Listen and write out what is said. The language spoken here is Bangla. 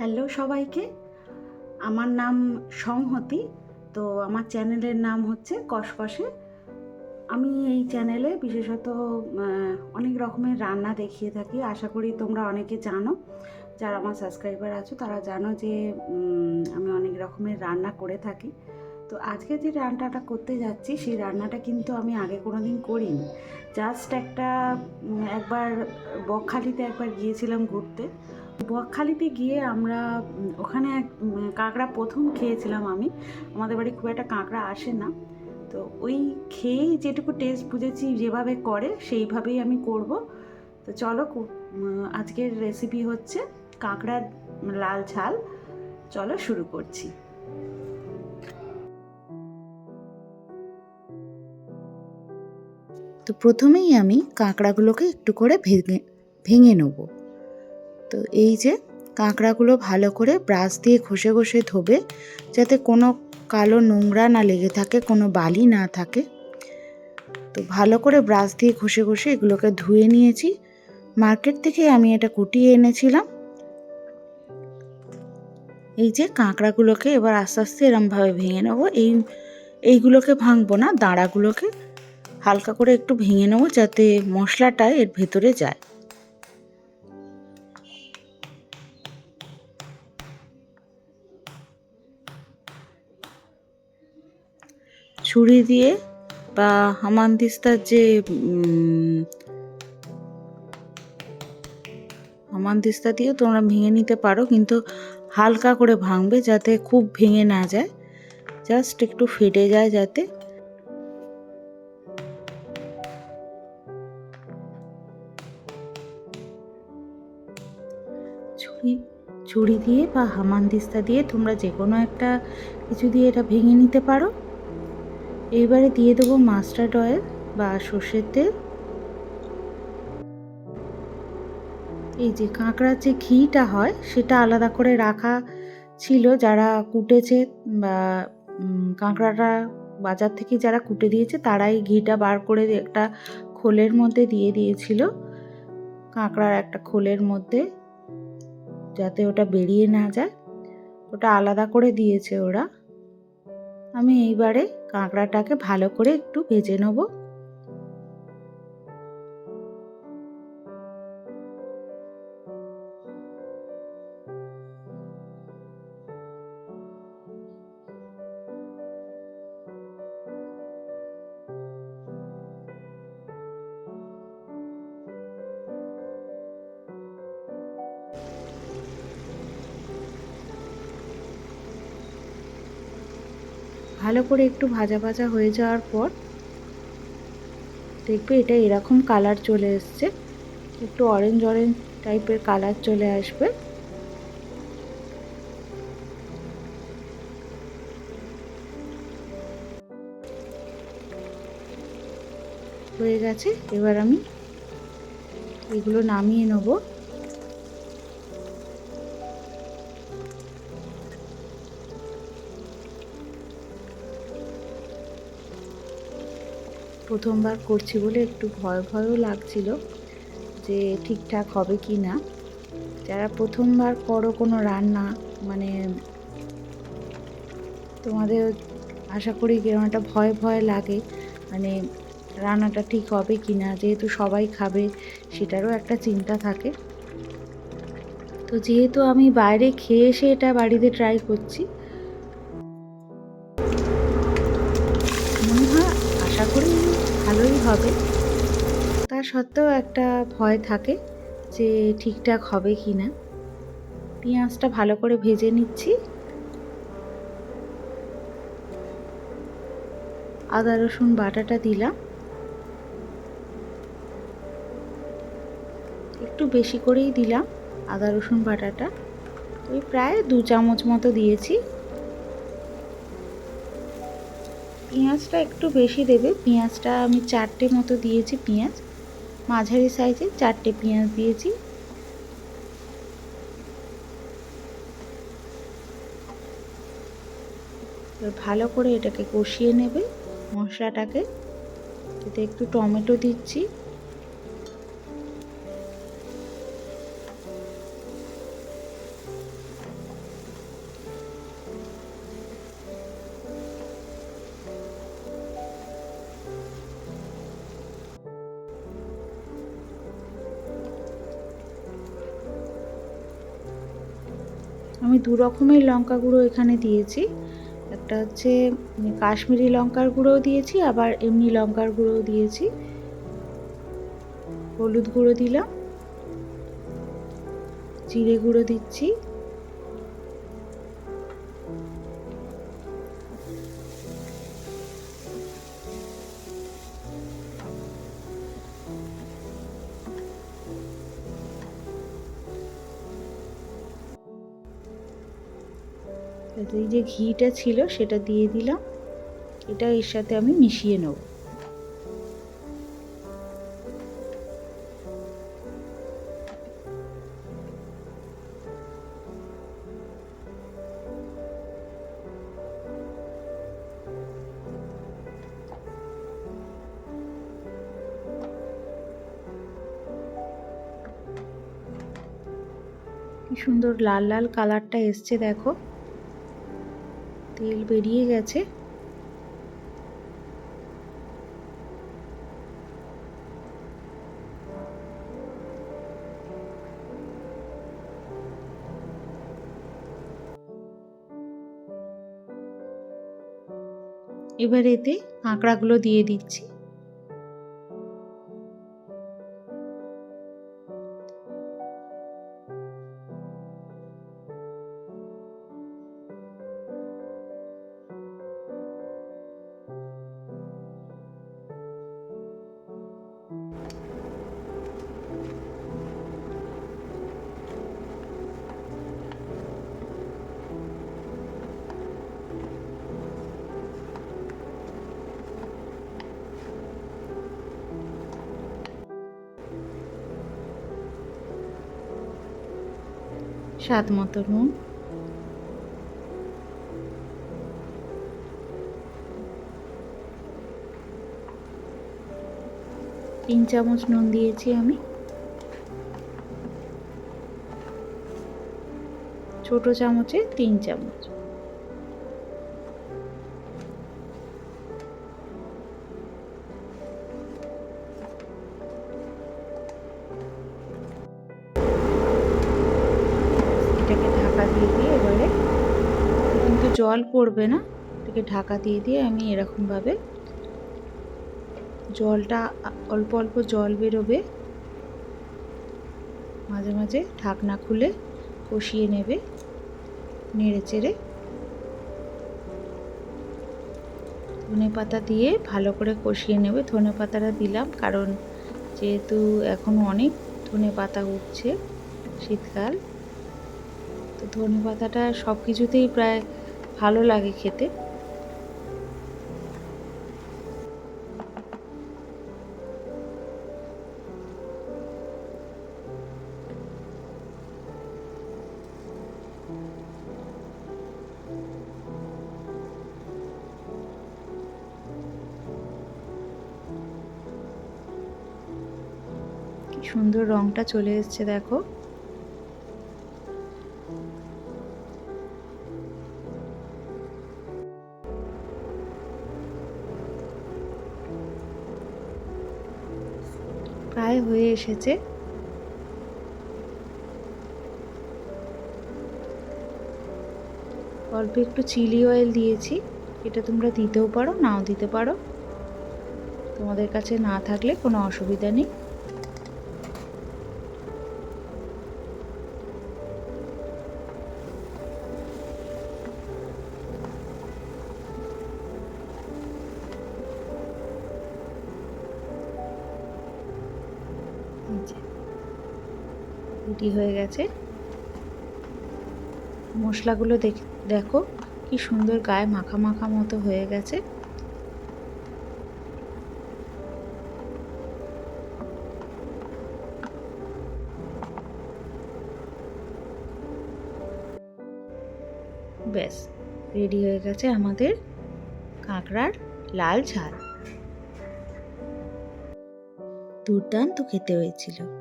হ্যালো সবাইকে। আমার নাম সংহতি, তো আমার চ্যানেলের নাম হচ্ছে কসকসে আমি এই চ্যানেলে বিশেষত অনেক রকমের রান্না দেখিয়ে থাকি। আশা করি তোমরা অনেকে জানো, যারা আমার সাবস্ক্রাইবার আছো, তারা জানো যে আমি অনেক রকমের রান্না করে থাকি। তো আজকে যে রান্নাটা করতে যাচ্ছি, সেই রান্নাটা কিন্তু আমি আগে কোনো দিন করিনি। জাস্ট একটা একবার বকখালিতে একবার গিয়েছিলাম ঘুরতে। বকখালিতে গিয়ে আমরা ওখানে এক কাঁকড়া প্রথম খেয়েছিলাম আমি। আমাদের বাড়ি খুব একটা কাঁকড়া আসে না। তো ওই খেয়েই যেটুকু টেস্ট বুঝেছি যেভাবে করে, সেইভাবেই আমি করব। তো চলো আজকের রেসিপি হচ্ছে কাঁকড়ার লাল ঝাল। চলো শুরু করছি। তো প্রথমেই আমি কাঁকড়াগুলোকে একটু করে ভেঙে ভেঙে নেব। তো এই যে কাঁকড়াগুলো ভালো করে ব্রাশ দিয়ে ঘষে ঘষে ধোবে, যাতে কোনো কালো নোংরা না লেগে থাকে, কোনো বালি না থাকে। তো ভালো করে ব্রাশ দিয়ে ঘষে ঘষে এগুলোকে ধুয়ে নিয়েছি। মার্কেট থেকে আমি এটা কুটিয়ে এনেছিলাম। এই যে কাঁকড়াগুলোকে এবার আস্তে আস্তে এরমভাবে ভেঙে নেব। এই, এইগুলোকে ভাঙবো না, দাঁড়াগুলোকে হালকা করে একটু ভেঙে নেব, যাতে মশলাটা এর ভেতরে যায়। ছুরি দিয়ে বা হামানদিস্তার যে হামানদিস্তা দিয়েও তোমরা ভেঙে নিতে পারো, কিন্তু হালকা করে ভাঙবে যাতে খুব ভেঙে না যায়। জাস্ট একটু ফেটে যায় যাতে। ছুরি ছুরি দিয়ে বা হামানদিস্তা দিয়ে তোমরা যে কোনো একটা কিছু দিয়ে এটা ভেঙে নিতে পারো। এইবারে দিয়ে দেবো মাস্টার্ড অয়েল বা সর্ষের তেল। এই যে কাঁকড়ার যে ঘিটা হয়, সেটা আলাদা করে রাখা ছিল যারা কুটেছে বা কাঁকড়াটা বাজার থেকে যারা কুটে দিয়েছে, তারাই ঘিটা বার করে একটা খোলের মধ্যে দিয়ে দিয়েছিল। কাঁকড়ার একটা খোলের মধ্যে যাতে ওটা বেরিয়ে না যায়। ওটা আলাদা করে দিয়েছে ওরা। আমি এইবারে কাঁকড়াটাকে ভালো করে একটু ভেজে নেব। ভালো করে একটু ভাজা ভাজা হয়ে যাওয়ার পর দেখবে এটা এরকম কালার চলে এসছে। একটু অরেঞ্জ অরেঞ্জ টাইপের কালার চলে আসবে। হয়ে গেছে। এবার আমি এগুলো নামিয়ে নেব। প্রথমবার করছি বলে একটু ভয় ভয়ও লাগছিল যে ঠিকঠাক হবে কি না। যারা প্রথমবার করো কোনো রান্না মানে তোমাদের আশা করি কেমন একটা ভয় ভয় লাগে মানে রান্নাটা ঠিক হবে কি না, যেহেতু সবাই খাবে সেটারও একটা চিন্তা থাকে। তো যেহেতু আমি বাইরে খেয়ে এসে এটা বাড়িতে ট্রাই করছি হবে। তা সত্ত্বেও একটা ভয় থাকে যে ঠিকঠাক হবে কি না। পেঁয়াজটা ভালো করে ভেজে নিচ্ছি। আদা, রসুন, বাটাটা দিলাম। একটু বেশি করেই দিলাম আদা, রসুন, বাটাটা। ওই প্রায় দু চামচ মতো দিয়েছি। পেঁয়াজটা একটু বেশি দেবে। পেঁয়াজটা আমি চারটে মতো দিয়েছি পেঁয়াজ। মাঝারি সাইজে চারটে পেঁয়াজ দিয়েছি। ভালো করে এটাকে কষিয়ে নেবে মশলাটাকে। এতে একটু টমেটো দিচ্ছি। আমি দু রকমের লঙ্কা গুঁড়ো এখানে দিয়েছি। একটা হচ্ছে কাশ্মীরি লঙ্কার গুঁড়োও দিয়েছি, আবার এমনি লঙ্কার গুঁড়োও দিয়েছি। হলুদ গুঁড়ো দিলাম। জিরে গুঁড়ো দিচ্ছি। এই যে ঘিটা ছিল, সেটা দিয়ে দিলাম। এটা এর সাথে আমি মিশিয়ে নেব। কি সুন্দর লাল লাল কালারটা এসছে, দেখো। তেল বেরিয়ে গেছে। এবার এতে কাঁকড়াগুলো দিয়ে দিচ্ছি। স্বাদ মতো নুন। তিন চামচ নুন দিয়েছি আমি। ছোট চামচে তিন চামচ। জল পড়বে না, এটাকে ঢাকা দিয়ে দিয়ে আমি এরকমভাবে জলটা অল্প অল্প জল বেরোবে, মাঝে মাঝে ঢাকনা খুলে কষিয়ে নেবে, নেড়ে চেড়ে। ধনে পাতা দিয়ে ভালো করে কষিয়ে নেবে, ধনে পাতাটা দিলাম কারণ যেহেতু এখন অনেক ধনে পাতা উঠছে শীতকাল, তো ধনে পাতাটা সব কিছুতেই প্রায় ভালো লাগে খেতে। সুন্দর রংটা চলে এসছে দেখো। হয়ে এসেছে। অল্প একটু চিলি অয়েল দিয়েছি। এটা তোমরা দিতেও পারো, নাও দিতে পারো। তোমাদের কাছে না থাকলে কোনো অসুবিধা নেই। রেডি হয়ে গেছে। মশলাগুলো দেখ, দেখো কি সুন্দর গায়ে মাখা মাখা মতো হয়ে গেছে। ব্যাস, রেডি হয়ে গেছে আমাদের কাঁকড়ার লাল ঝাল। দুর্দান্ত খেতে হয়েছিল।